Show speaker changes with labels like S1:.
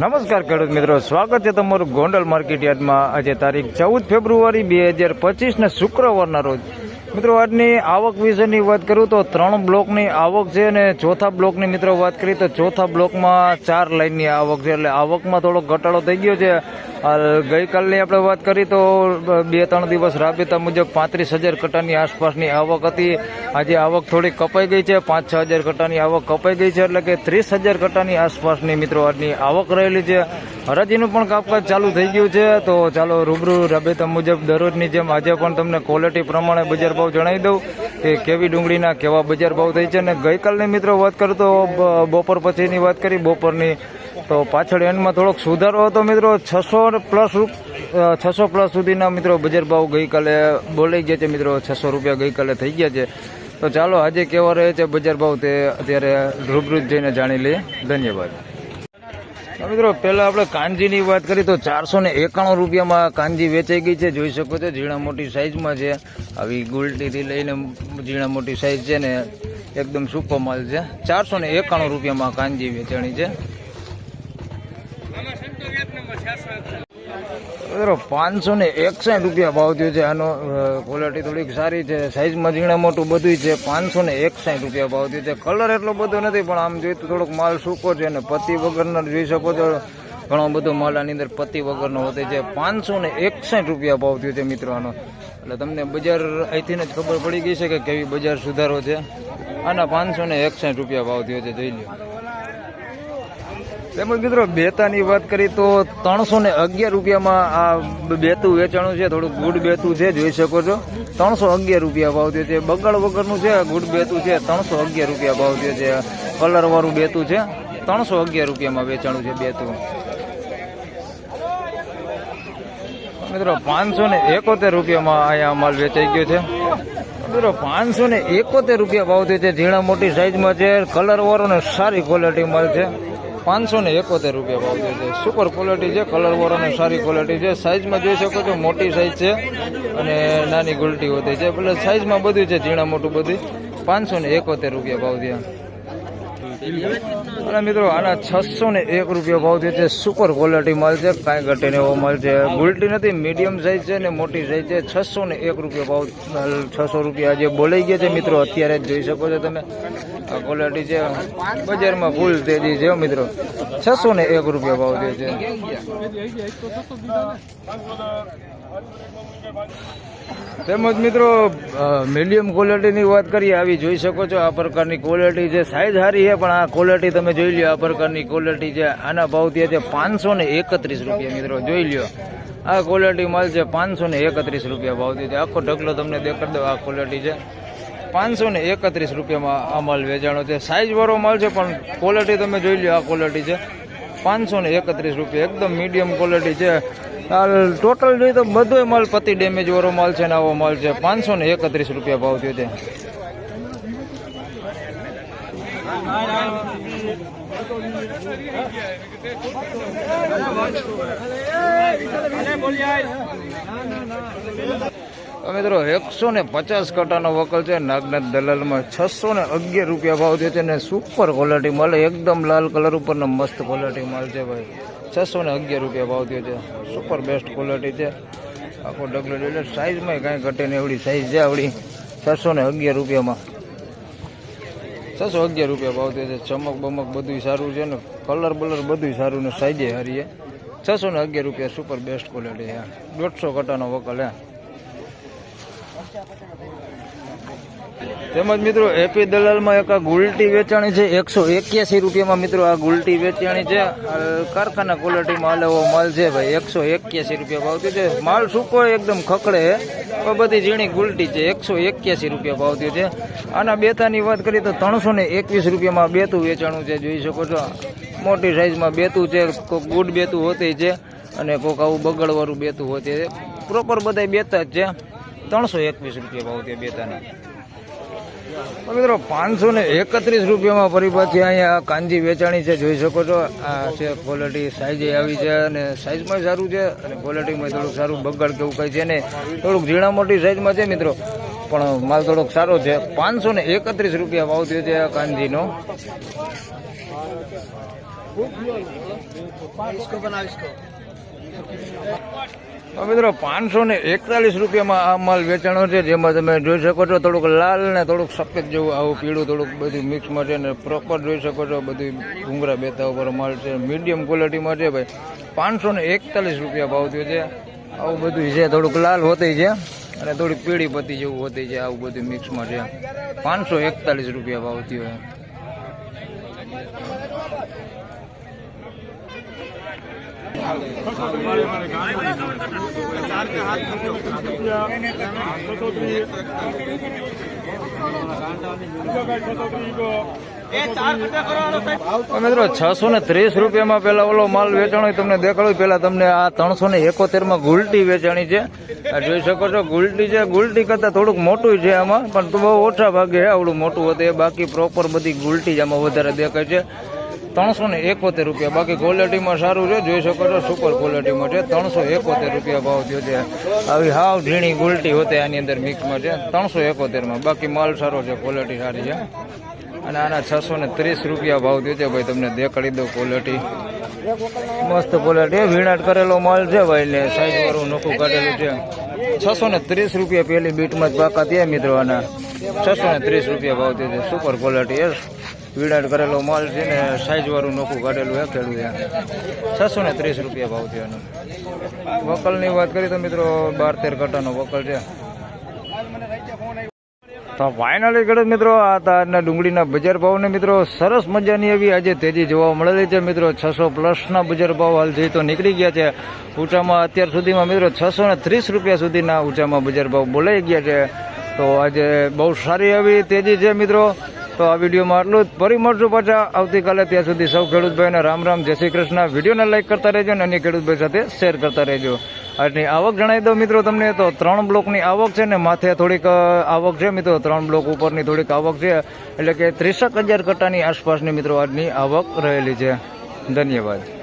S1: નમસ્કાર ખેડૂત મિત્રો, સ્વાગત છે તમારું ગોંડલ માર્કેટ યાર્ડમાં. આજે તારીખ ચૌદ ફેબ્રુઆરી બે હજાર પચીસને શુક્રવારના રોજ. મિત્રો, આજની આવક વિશેની વાત કરું તો ત્રણ બ્લોકની આવક છે અને ચોથા બ્લોકની મિત્રો વાત કરીએ તો ચોથા બ્લોકમાં ચાર લાઇનની આવક છે. એટલે આવકમાં થોડો ઘટાડો થઈ ગયો છે. ગઈકાલની આપણે વાત કરી તો બે ત્રણ દિવસ રાબેતા મુજબ પાંત્રીસ હજાર કટાની આસપાસની આવક હતી. આજે આવક થોડી કપાઈ ગઈ છે, પાંચ છ હજાર કટાની આવક કપાઈ ગઈ છે, એટલે કે ત્રીસ હજાર કટાની આસપાસની મિત્રો આજની આવક રહેલી છે. હરાજીનું પણ કામકાજ ચાલુ થઈ ગયું છે, તો ચાલો રૂબરૂ રાબેતા મુજબ દરરોજની જેમ આજે પણ તમને ક્વોલિટી પ્રમાણે બજાર ભાવ જણાવી દઉં કે કેવી ડુંગળીના કેવા બજાર ભાવ થઈ છે. અને ગઈકાલની મિત્રો વાત કરું તો બપોર પછીની વાત કરી, બપોરની તો પાછળ એન્ડમાં થોડોક સુધારો હતો મિત્રો. છસો પ્લસ છસો પ્લસ સુધીના મિત્રો બજાર ભાવ ગઈકાલે બોલાઈ ગયા છે મિત્રો. છસો રૂપિયા ગઈકાલે થઈ ગયા છે. તો ચાલો, આજે કેવા રહે છે બજાર ભાવ તે અત્યારે રૂબરૂ જઈને જાણી લઈએ. ધન્યવાદ. મિત્રો, પહેલાં આપણે કાંજીની વાત કરીએ તો ચારસો ને એકાણું રૂપિયામાં કાંજી વેચાઈ ગઈ છે. જોઈ શકો છો, ઝીણા મોટી સાઇઝમાં છે. આવી ગુલટીથી લઈને ઝીણા મોટી સાઈઝ છે ને, એકદમ સુપર માલ છે. ચારસો ને એકાણું રૂપિયામાં કાંજી વેચાણી છે. પાંચસો ને એકસાઠ રૂપિયા ભાવ થયો છે. આનો ક્વોલિટી થોડીક સારી છે. સાઇઝમાં ઝીણા મોટું બધું છે. પાંચસો ને એકસાઠ રૂપિયા ભાવ થયો છે. કલર એટલો બધો નથી, પણ આમ જોઈએ તો થોડોક માલ સૂકો છે અને પતિ વગરનો જોઈ શકો છો. ઘણો બધો માલ આની અંદર પતિ વગરનો હોતો છે. પાંચસો ને એકસાઠ રૂપિયા ભાવ થયો છે મિત્રો આનો. એટલે તમને બજાર અહીંથી જ ખબર પડી ગઈ છે કે કેવી બજાર સુધારો છે. આના પાંચસો ને એકસાઠ રૂપિયા ભાવ થયો છે, જોઈ લો તેમજ મિત્રો, બેતાની વાત કરી તો ત્રણસો ને અગિયાર રૂપિયામાં આ બેતું વેચાણું છે. થોડું ગુડ બેતું છે, જોઈ શકો છો. ત્રણસો અગિયાર રૂપિયા ભાવ થયો છે. બગડ વગરનું છે, ગુડ બેતું છે. ત્રણસો અગિયાર રૂપિયા ભાવ થયો છે. કલર વાળું બેતું છે. ત્રણસો અગિયાર રૂપિયામાં વેચાણું છે બેતું. મિત્રો, પાંચસો ને એકોતેર રૂપિયામાં અહીંયા માલ વેચાઈ ગયો છે. મિત્રો, પાંચસો ને એકોતેર રૂપિયા ભાવ થયો છે. ઝીણા મોટી સાઈઝમાં છે. કલર વાળો ને સારી ક્વોલિટી માલ છે. પાંચસો ને એકોતેર રૂપિયા ભાવ થયો છે. સુપર ક્વોલિટી છે કલર વાળાની સારી ક્વોલિટી છે. સાઇઝમાં જોઈ શકો છો, મોટી સાઇઝ છે અને નાની ગુલટી હોતી છે. એટલે સાઇઝમાં બધું છે, ઝીણા મોટું બધું. પાંચસો ને એકોતેર રૂપિયા ભાવ થયા. અને મિત્રો, આના છસો ને એક રૂપિયા ભાવ થયો છે સુપર ક્વોલિટી છે, કાંઈ ઘટે ને એવો માલ છે. ગુલટી નથી મીડિયમ સાઈઝ છે ને મોટી સાઈઝ છે. છસો ને એક રૂપિયા ભાવ છસો રૂપિયા આજે બોલાઈ ગયા છે. મિત્રો, અત્યારે જ જોઈ શકો છો તમે. આ ક્વોલિટી છે, બજારમાં ફૂલ તેજી છે મિત્રો. છસો ને એક રૂપિયા ભાવ થયો છે. તેમજ મિત્રો મીડિયમ ક્વોલિટીની વાત કરીએ, આવી જોઈ શકો છો આ પ્રકારની ક્વોલિટી છે સાઈઝ સારી છે, પણ આ ક્વોલિટી તમે જોઈ લ્યો, આ પ્રકારની ક્વોલિટી છે આના ભાવ ત્યાં છે પાંચસો ને એકત્રીસ રૂપિયા મિત્રો, જોઈ લ્યો. આ ક્વોલિટી માલ છે પાંચસો ને એકત્રીસ રૂપિયા ભાવ છે. આખો ઢગલો તમને દેખાડ દો આ ક્વોલિટી છે. પાંચસો ને એકત્રીસ રૂપિયામાં આ માલ વેચાણો છે. સાઈઝ વાળો માલ છે, પણ ક્વોલિટી તમે જોઈ લ્યો, આ ક્વોલિટી છે. પાંચસો ને એકત્રીસ રૂપિયા, એકદમ મીડિયમ ક્વોલિટી છે. ટોટલ જોઈએ તો બધો માલ પતિ ડેમેજ વાળો માલ છે ને આવો માલ છે. પાંચસો ને એકત્રીસ રૂપિયા ભાવ થયો છે તો. મિત્રો એકસો ને પચાસ કટાનો વકલ છે. નાગનાથ દલાલમાં છસો ને અગિયાર રૂપિયા ભાવ થયો છે. ને સુપર ક્વોલિટી મળે એકદમ લાલ કલર ઉપરનો મસ્ત ક્વોલિટી માલ છે ભાઈ. છસો ને અગિયાર રૂપિયા ભાવ થયો છે. સુપર બેસ્ટ ક્વોલિટી છે. આખો ડગલો એટલે સાઇઝમાં કાંઈ ઘટે ને એવડી સાઈઝ છે આવડી. છસો ને અગિયાર રૂપિયામાં. છસો અગિયાર રૂપિયા ભાવ થયો છે. ચમક બમક બધું સારું છે ને. કલર બલર બધું સારું ને. સાઇઝે હારીએ. છસો ને અગિયાર રૂપિયા સુપર બેસ્ટ ક્વોલિટી છે. દોઢસો કટાનો વકલ, હે. તેમજ મિત્રો એપી દલાલમાં એક આ ગુલટી વેચાણી છે, એકસો એક્યાસી રૂપિયામાં મિત્રો આ ગુલટી વેચાણી છે. કારખાના ક્વોલિટીમાં હાલેવો માલ છે ભાઈ, એકસો એક્યાસી રૂપિયા ભાવતી છે. માલ સૂકો એકદમ ખકડે તો બધી ઝીણી ગુલટી છે, એકસો એક્યાસી રૂપિયા ભાવતી છે. આના બેતાની વાત કરીએ તો ત્રણસો ને એકવીસ રૂપિયામાં બેતું વેચાણું છે, જોઈ શકો છો. મોટી સાઇઝમાં બેતું છે કોઈક ગુડ બેતું હોતી છે અને કોઈક આવું બગડવાળું બેતું હોતી છે. પ્રોપર બધા બેતા જ છે. ત્રણસો એકવીસ રૂપિયા ભાવ છે બેતાના તો મિત્રો પાંચસો ને એકત્રીસ રૂપિયામાં ફરી પાછી અહીંયા કાંજી વેચાણી છે જોઈ શકો છો આ છે ક્વોલિટી સાઈઝે આવી છે અને સાઈઝમાં સારું છે અને ક્વોલિટીમાં થોડુંક સારું બગડ કેવું કંઈ છે ને થોડુંક ઝીણા મોટી સાઈઝમાં છે મિત્રો પણ માલ થોડોક સારો છે પાંચસો ને એકત્રીસ રૂપિયા ભાવ થયો છે આ કાંજીનો
S2: इसको बनाओ इसको
S1: મિત્રો, પાંચસો ને એકતાલીસ રૂપિયામાં આ માલ વેચાણો છે, જેમાં તમે જોઈ શકો છો, થોડુંક લાલ ને થોડુંક સફેદ જેવું આવું પીળું, થોડુંક બધું મિક્સમાં છે ને પ્રોપર જોઈ શકો છો, બધું ઘૂંઘરા બેતા ઉપર માલ છે મીડિયમ ક્વોલિટીમાં છે ભાઈ. પાંચસો ને એકતાલીસ રૂપિયા ભાવ થયો છે. આવું બધું છે, થોડુંક લાલ હોતી છે અને થોડીક પીળી પત્તી જેવું હોતી છે, આવું બધું મિક્સમાં છે. પાંચસો એકતાલીસ રૂપિયા ભાવ થયો છે તો મિત્રો, છસો ને ત્રીસ રૂપિયામાં પેલા ઓલો માલ વેચાણો તમને દેખાડ્યું પેલા તમને આ ત્રણસો ને એકોતેરમાં ગુલટી વેચાણી છે. જોઈ શકો છો, ગુલટી છે. ગુલટી કરતા થોડુંક મોટું છે આમાં, પણ બહુ ઓછા ભાગે આવડું મોટું હતું. એ બાકી પ્રોપર બધી ગુલટી જ આમાં વધારે દેખાય છે. ત્રણસો ને એકોતેર રૂપિયા. બાકી ક્વોલિટીમાં સારું છે. જોઈ શકો છો સુપર ક્વોલિટીમાં છે. ત્રણસો એકોતેર રૂપિયા ભાવ થયો છે. આવી હાવ ઝીણી ગુલટી હોતે આની અંદર મિક્સમાં છે. ત્રણસો એકોતેરમાં. બાકી માલ સારો છે ક્વોલિટી સારી છે. અને આના છસો ને ત્રીસ રૂપિયા ભાવ થયો છે. ભાઈ, તમને દેખાડી દો ક્વોલિટી મસ્ત ક્વોલિટી વીણાટ કરેલો માલ છે ભાઈ, ને સાઈઝ વાળું નોખું કાઢેલું છે. છસો ને ત્રીસ રૂપિયા પેલી બીટમાં જ બાકાત થયા મિત્રો, આના. છસો ને ત્રીસ રૂપિયા ભાવ થયો છે. સુપર ક્વોલિટી વીણાટ કરેલો માલ છે ને સાઈઝવાળું નોખું કાઢેલું એ છે છસો ને ત્રીસ રૂપિયા ભાવ થયો એનો. વકલની વાત કરીએ તો મિત્રો બાર તેર કટાનો વકલ છે. તો ફાઇનલી ખેડૂત મિત્રો, આ તારના ડુંગળીના બજાર ભાવને મિત્રો સરસ મજાની એવી આજે તેજી જોવા મળેલી છે. મિત્રો છસો પ્લસના બજાર ભાવ હાલ જોઈએ તો નીકળી ગયા છે. ઊંચામાં અત્યાર સુધીમાં મિત્રો છસો ને ત્રીસ રૂપિયા સુધીના ઊંચામાં બજાર ભાવ બોલાઈ ગયા છે. તો આજે બહુ સારી એવી તેજી છે મિત્રો. તો આ વિડીયોમાં આટલું જ. ફરી મળશું પાછા આવતીકાલે. ત્યાં સુધી સૌ ખેડૂતભાઈને રામ રામ. જય શ્રી કૃષ્ણ. વિડીયોને લાઇક કરતા રહેજો અને અન્ય ખેડૂતભાઈ સાથે શેર કરતા રહેજો. આજની આવક જણાવી દઉં મિત્રો તમને તો ત્રણ બ્લોકની આવક છે ને માથે થોડીક આવક છે મિત્રો. ત્રણ બ્લોક ઉપરની થોડીક આવક છે. એટલે કે ત્રીસેક હજાર કટ્ટાની આસપાસની મિત્રો આજની આવક રહેલી છે. ધન્યવાદ.